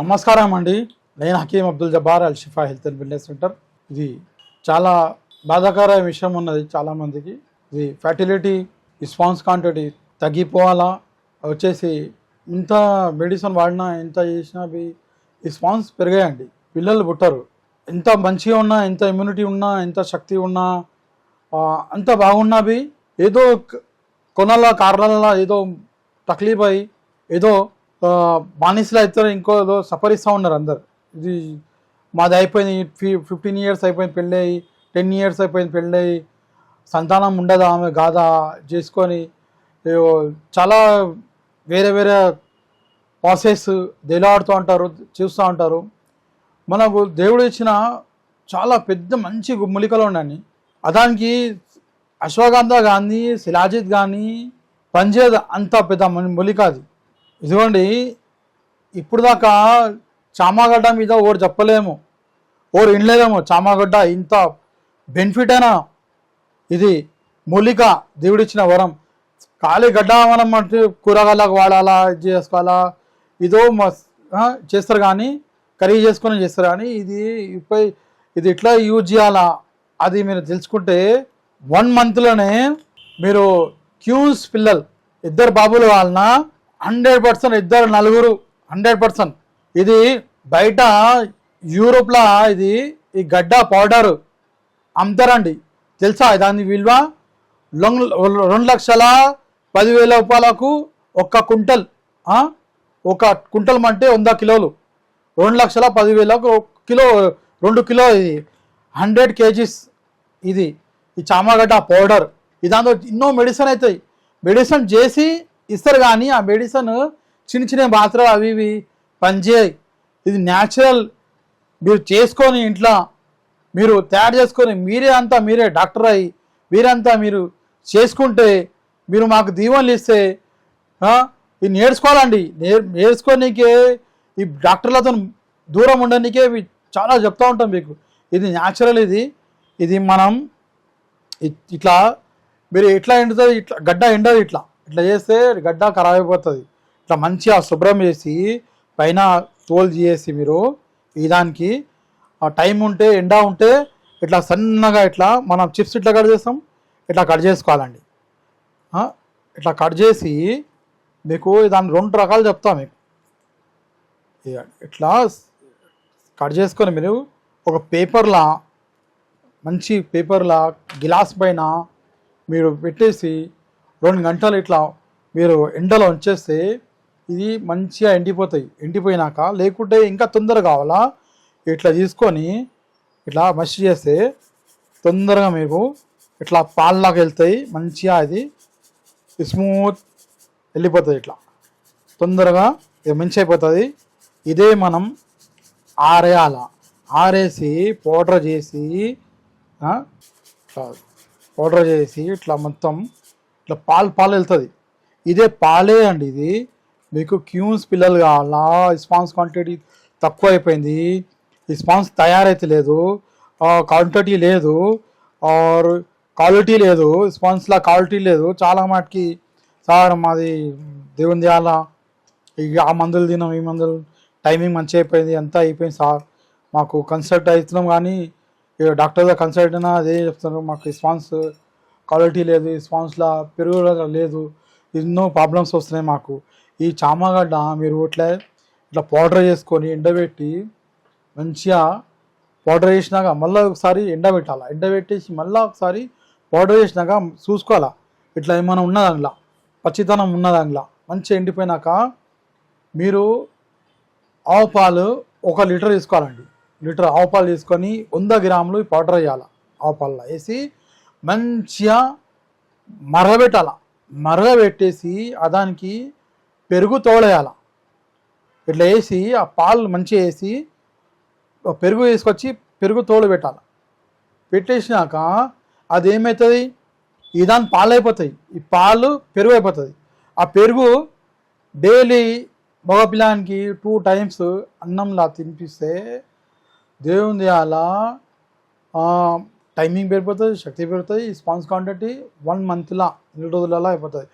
నమస్కారం అండి. నేను Hakeem Abdul Jabbar Al Shifa health and wellness centre. ఇది చాలా బాధాకర విషయం ఉన్నది చాలామందికి ఇది ఫర్టిలిటీ రిస్పాన్స్ క్వాంటిటీ తగ్గిపోవాలా? వచ్చేసి ఇంత మెడిసిన్ వాడినా ఎంత చేసినా అవి రిస్పాన్స్ పెరిగాయండి. పిల్లలు పుట్టరు. ఎంత మంచిగా ఉన్నా ఎంత ఇమ్యూనిటీ ఉన్నా ఎంత శక్తి ఉన్నా అంత బాగున్నవి ఏదో కొనల కొనాల కారణాల ఏదో తక్లీఫ్ అయ్యి ఏదో బానిసలు అయితే ఇంకో ఏదో సఫరిస్తూ ఉన్నారు అందరు. ఇది మాది అయిపోయింది ఫిఫ్టీన్ ఇయర్స్ అయిపోయింది పెళ్ళయి టెన్ ఇయర్స్ అయిపోయింది పెళ్ళయి సంతానం ఉండదా ఆమె గాథ చేసుకొని చాలా వేరే వేరే ప్రాసెస్ దేలాడుతూ ఉంటారు చూస్తూ ఉంటారు మనకు దేవుడు ఇచ్చిన చాలా పెద్ద మంచి మూలికలు ఉన్నాయి. అదానికి అశ్వగంధ కానీ శిలాజిత్ కానీ పనిచేయదు అంత పెద్ద మన మూలిక అది. ఇదిగోండి ఇప్పుడు దాకా చామాగడ్డ మీద ఓరు చెప్పలేము ఓరు వినలేదేమో. చామాగడ్డ ఇంత బెనిఫిట్ అయినా ఇది మూలిక దేవుడిచ్చిన వరం. ఖాళీ గడ్డ మనం అంటే కూరగాయలకు వాడాలా ఇది చేసుకోవాలా? ఇదో చేస్తారు కానీ కర్రీ చేసుకొని చేస్తారు కానీ ఇది ఇప్పుడు ఇది ఎట్లా యూజ్ చేయాలా? అది మీరు తెలుసుకుంటే వన్ మంత్లోనే మీరు క్యూస్ పిల్లలు ఇద్దరు బాబులు వాళ్ళన? హండ్రెడ్ పర్సెంట్ ఇద్దరు నలుగురు హండ్రెడ్ పర్సెంట్. ఇది బయట యూరోప్లో ఇది ఈ గడ్డ పౌడర్ అమ్ముతారండి. తెలుసా దాని విలువ? రెండు లక్షల పదివేల రూపాయలకు ఒక్క కుంటల్ ఒక కుంటల్ అంటే వంద కిలోలు. రెండు లక్షల పదివేలకు ఒక కిలో రెండు కిలో ఇది. హండ్రెడ్ కేజీస్ ఇది. ఈ చామగడ్డ పౌడర్. ఇది దాంతో ఎన్నో మెడిసిన్ అవుతాయి మెడిసిన్ చేసి ఇస్తారు కానీ ఆ మెడిసిన్ చిన్న చిన్న మాత్రలు అవి ఇవి పనిచేయయి ఇది న్యాచురల్ మీరు చేసుకొని ఇంట్లో మీరు తయారు చేసుకొని మీరే అంతా మీరే డాక్టర్ అయ్యి మీరంతా మీరు చేసుకుంటే మీరు మాకు దీవెనలు ఇస్తే ఇది నేర్చుకోవాలండి. నేర్ నేర్చుకోనికే ఈ డాక్టర్లతో దూరం ఉండడానికే ఇవి చాలా చెప్తూ ఉంటాం మీకు. ఇది న్యాచురల్ ఇది. ఇది మనం ఇట్లా మీరు ఎట్లా ఎండుతుంది ఇట్లా గడ్డ ఎండదు ఇట్లా. ఇట్లా చేస్తే గడ్డ ఖరాబ్ అయిపోతుంది. ఇట్లా మంచిగా శుభ్రం చేసి పైన తోలు చేసి మీరు ఈ దానికి ఆ టైం ఉంటే ఎండ ఉంటే ఇట్లా సన్నగా ఇట్లా మనం చిప్స్ ఇట్లా కట్ చేస్తాం. ఇట్లా కట్ చేసుకోవాలండి. ఇట్లా కట్ చేసి మీకు దాని రెండు రకాలు చెప్తా మీకు. ఇట్లా కట్ చేసుకొని మీరు ఒక పేపర్లా మంచి పేపర్లా గిలాస్ పైన మీరు పెట్టేసి రెండు గంటలు ఇట్లా మీరు ఎండలో ఉంచేస్తే ఇది మంచిగా ఎండిపోతాయి. ఎండిపోయినాక లేకుంటే ఇంకా తొందర కావాలా? ఇట్లా తీసుకొని ఇట్లా మష్ చేస్తే తొందరగా మీకు ఇట్లా పాల్లాగా వెళ్తాయి. మంచిగా అది స్మూత్ వెళ్ళిపోతుంది ఇట్లా. తొందరగా ఇది మంచి అయిపోతుంది. ఇదే మనం ఆరేయాల. ఆరేసి పౌడర్ చేసి పౌడర్ చేసి ఇట్లా మొత్తం ఇట్లా పాలు పాలు వెళ్తుంది. ఇదే పాలే అండి ఇది. మీకు క్యూన్స్ పిల్లలు కావాలా? రెస్పాన్స్ క్వాంటిటీ తక్కువ అయిపోయింది. రెస్పాన్స్ తయారైతే లేదు. క్వాంటిటీ లేదు. ఆర్ క్వాలిటీ లేదు. రెస్పాన్స్లా క్వాలిటీ లేదు. చాలా మటుకి సార్ మాది దేవుని చేయాలా ఇక ఆ మందులు తినాం ఈ మందులు టైమింగ్ మంచిగా అయిపోయింది అంతా అయిపోయింది సార్. మాకు కన్సల్ట్ అవుతున్నాం కానీ ఇక డాక్టర్ కన్సల్ట్ అయినా అదే చెప్తున్నారు. మాకు రెస్పాన్స్ క్వాలిటీ లేదు స్పాన్స్లా పెరుగుదల లేదు ఎన్నో ప్రాబ్లమ్స్ వస్తున్నాయి మాకు. ఈ చామగడ్డ మీరు ఇట్లా ఇట్లా పౌడర్ చేసుకొని ఎండబెట్టి మంచిగా పౌడర్ చేసినాక మళ్ళీ ఒకసారి ఎండబెట్టాలి? ఎండబెట్టేసి మళ్ళీ ఒకసారి పౌడర్ చేసినాక చూసుకోవాలా? ఇట్లా ఏమైనా ఉన్నది అందులో? పచ్చితనం ఉన్నది అందులో? మంచిగా ఎండిపోయినాక మీరు ఆవు పాలు ఒక లీటర్ తీసుకోవాలండి. లీటర్ ఆవు పాలు తీసుకొని వంద గ్రాములు పౌడర్ వేయాలి ఆవు పాలలో వేసి మంచిగా మరగబెట్టాల మరగబెట్టేసి దానికి పెరుగు తోడేయాల. ఇట్లా వేసి ఆ పాలు మంచిగా వేసి పెరుగు వేసుకొచ్చి పెరుగు తోడు పెట్టాలి. పెట్టేసినాక అది ఏమవుతుంది ఇదాని పాలు అయిపోతాయి ఈ పాలు పెరుగు అయిపోతుంది ఆ పెరుగు డైలీ మగపిల్లానికి టూ టైమ్స్ అన్నంలా తినిపిస్తే దేవుని అలా టైమింగ్ పెరిగిపోతుంది శక్తి పెరుగుతుంది స్పాన్స్ క్వాంటిటీ వన్ మంత్లా రెండు రోజులలో అయిపోతుంది.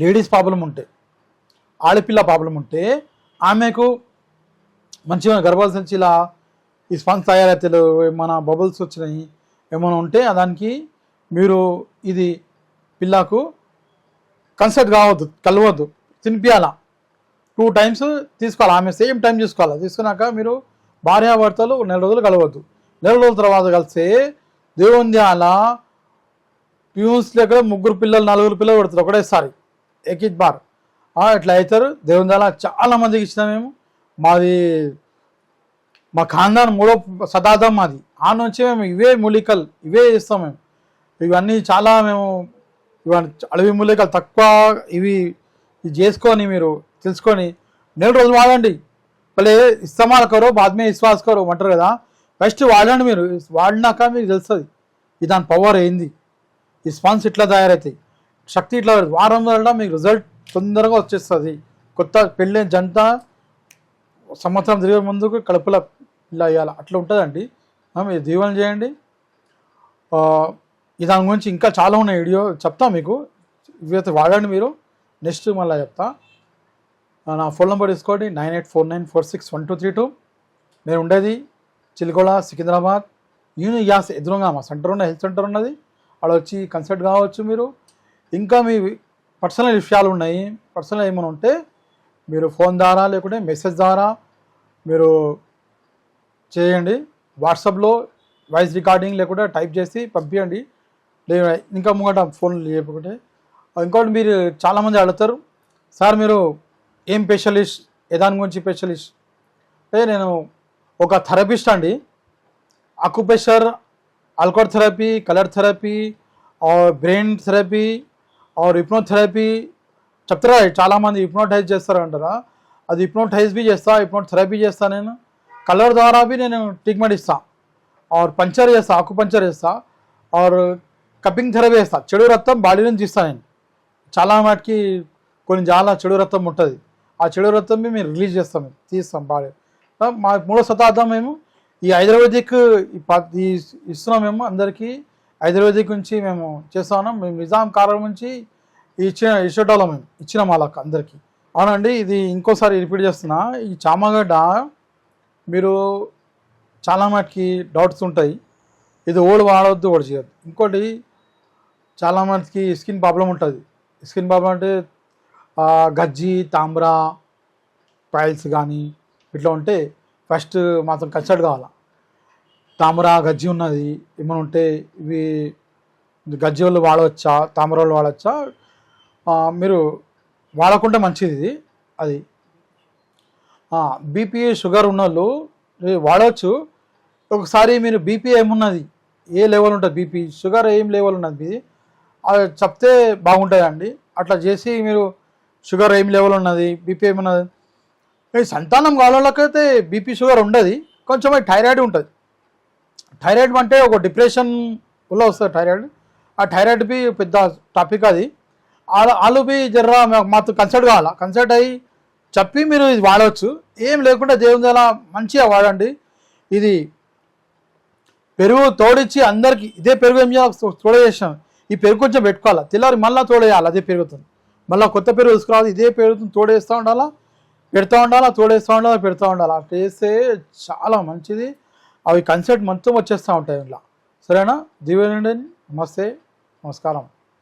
లేడీస్ ప్రాబ్లం ఉంటే ఆడపిల్ల ప్రాబ్లం ఉంటే ఆమెకు మంచిగా గర్భాల నుంచి ఇలా ఈ స్పాన్స్ తయారైతే ఏమైనా బబుల్స్ వచ్చినాయి ఏమైనా ఉంటే దానికి మీరు ఇది పిల్లకు కన్సల్ట్ కావద్దు కలవద్దు తినిపించాలా టూ టైమ్స్ తీసుకోవాలి ఆమె సేమ్ టైం తీసుకోవాలి. తీసుకున్నాక మీరు భార్యాభర్తలు నెల రోజులు కలవద్దు. నెల రోజుల తర్వాత కలిస్తే దేవుని అలా ప్యూన్స్ దగ్గర ముగ్గురు పిల్లలు నలుగురు పిల్లలు పడుతారు ఒకటేసారి. ఏకిత్ బార్. ఆ, ఇట్లా అవుతారు దేవుని దాలా చాలా మందికి ఇచ్చిన మేము. మాది మా ఖాందాన్ మూడో శతాబ్దం మాది. ఆ నుంచి మేము ఇవే మూలికలు ఇవే ఇస్తాం మేము. ఇవన్నీ చాలా మేము ఇవన్నీ అడవి మూలికలు తక్కువ ఇవి ఇది చేసుకొని మీరు తెలుసుకొని నెల రోజులు వాడండి. భలే ఇస్తమాల్ కరో బాద్మే విశ్వాస్ కరో అంటారు కదా. ఫస్ట్ వాడండి మీరు. వాడినాక మీకు తెలుస్తుంది. ఇది దాని పవర్ ఏంది? ఈ స్పాన్స్ ఇట్లా తయారవుతాయి శక్తి ఇట్లా వారం వల్ల మీకు రిజల్ట్ తొందరగా వచ్చేస్తుంది. కొత్త పెళ్ళైన జంట సంవత్సరం తిరిగే ముందుకు కడుపుల ఇలా ఇవ్వాలి అట్లా ఉంటుందండి. మీరు దీవెన చేయండి. దాని గురించి ఇంకా చాలా ఉన్నాయి వీడియో. చెప్తా మీకు. ఇవైతే వాడండి మీరు. నెక్స్ట్ మళ్ళీ చెప్తా. నా ఫోన్ నెంబర్ తీసుకోండి. Nine eight four nine four six one two three two. నేను ఉండేది చిలుకోడ సికింద్రాబాద్ యూని గ్యాస్ ఎదురుగా మా సెంటర్ ఉన్న హెల్త్ సెంటర్ ఉన్నది. అక్కడ వచ్చి కన్సల్ట్ కావచ్చు మీరు. ఇంకా మీ పర్సనల్ విషయాలు ఉన్నాయి. పర్సనల్ ఏమైనా ఉంటే మీరు ఫోన్ ద్వారా లేకుంటే మెసేజ్ ద్వారా మీరు చేయండి. వాట్సాప్లో వాయిస్ రికార్డింగ్ లేకుంటే టైప్ చేసి పంపించండి లేదా ఇంకా ముంగట ఫోన్ లేకుంటే. ఇంకోటి మీరు చాలామంది అడుగుతారు సార్ మీరు ఏం స్పెషలిస్ట్? ఏ దాని గురించి స్పెషలిస్ట్? అంటే నేను ఒక థెరపిస్ట్ అండి. Acupressure alcohol therapy colour therapy or brain therapy or hypnotherapy చెప్తారా? చాలామంది హిప్నోటైజ్ చేస్తారు అంటారా అది హిప్నోటైజ్ బి చేస్తా హిప్నో థెరపీ చేస్తా నేను. కలర్ ద్వారా బి నేను ట్రీట్మెంట్ ఇస్తాను ఆర్ పంచర్ చేస్తా ఆకు పంచర్ చేస్తా. ఆర్ కప్పింగ్ థెరపీ చేస్తా. చెడు రక్తం బాడీ నుంచి ఇస్తాను నేను. చాలా మటుకి కొన్ని చాలా చెడు రక్తం ఉంటుంది. ఆ చెడు రక్తం మేము రిలీజ్ చేస్తాం తీస్తాం బాడీ. మా మూడో శతాబ్దం మేము ఈ హైదరాబాదిక్ ఈ ఇస్తున్నాం మేము అందరికీ. ఆయుర్వేదిక్ నుంచి మేము చేస్తా ఉన్నాం. మేము నిజాం కాలం నుంచి ఇచ్చిన ఇచ్చేటోళ్ళం మేము ఇచ్చిన వాళ్ళకి అందరికీ. అవునండి ఇది ఇంకోసారి రిపీట్ చేస్తున్నా. ఈ చామగడ్డ మీరు చాలా మటుకి డౌట్స్ ఉంటాయి. ఇది ఓడి వాడవద్దు ఓడి చేయొద్దు. ఇంకోటి చాలా మందికి స్కిన్ ప్రాబ్లం ఉంటుంది. స్కిన్ ప్రాబ్లం అంటే గజ్జి తామ్ర పైల్స్ కానీ ఇట్లా ఉంటే ఫస్ట్ మాత్రం కన్సల్ట్ కావాలా? తామర గజ్జి ఉన్నది ఏమైనా ఉంటే ఇవి గజ్జి వాళ్ళు వాడవచ్చా? తామర వాళ్ళు వాడవచ్చా? మీరు వాడకుంటే మంచిది ఇది అది. బీపీ షుగర్ ఉన్న వాళ్ళు వాడవచ్చు. ఒకసారి మీరు బీపీ ఏమున్నది? ఏ లెవెల్ ఉంటుంది బీపీ? షుగర్ ఏం లెవెల్ ఉన్నది? మీది అది చెప్తే బాగుంటుందండి. అట్లా చేసి మీరు షుగర్ ఏం లెవెల్ ఉన్నది? బీపీ ఏమున్నది? ఈ సంతానం వాళ్ళకైతే బీపీ షుగర్ ఉండదు. కొంచెం థైరాయిడ్ ఉంటుంది. థైరాయిడ్ అంటే ఒక డిప్రెషన్ వల్ల వస్తుంది థైరాయిడ్ ఆ థైరాయిడ్ బి పెద్ద టాపిక్ అది. వాళ్ళు బి జర్ర మాతో కన్సల్ట్ కావాలా? కన్సల్ట్ అయ్యి చెప్పి మీరు ఇది వాడవచ్చు ఏం లేకుండా దేవుని దయ మంచిగా వాడండి. ఇది పెరుగు తోడిచ్చి అందరికి ఇదే పెరుగు ఏం చేయాలి? తోడేసాం ఈ పెరుగు కొంచెం పెట్టుకోవాలి? తెల్లారి మళ్ళీ తోడేయాలి అదే పెరుగుతుంది మళ్ళీ కొత్త పెరుగు తీసుకురావాలి ఇదే పెరుగుతుంది తోడేస్తూ ఉండాలా? పెడతా ఉండాలా తోడేస్తూ ఉండాలా పెడతా ఉండాలా? అట్లా చేస్తే చాలా మంచిది. అవి కన్సెప్ట్ మొత్తం వచ్చేస్తూ ఉంటాయి ఇలా సరేనా? దీవెనండి నమస్తే నమస్కారం.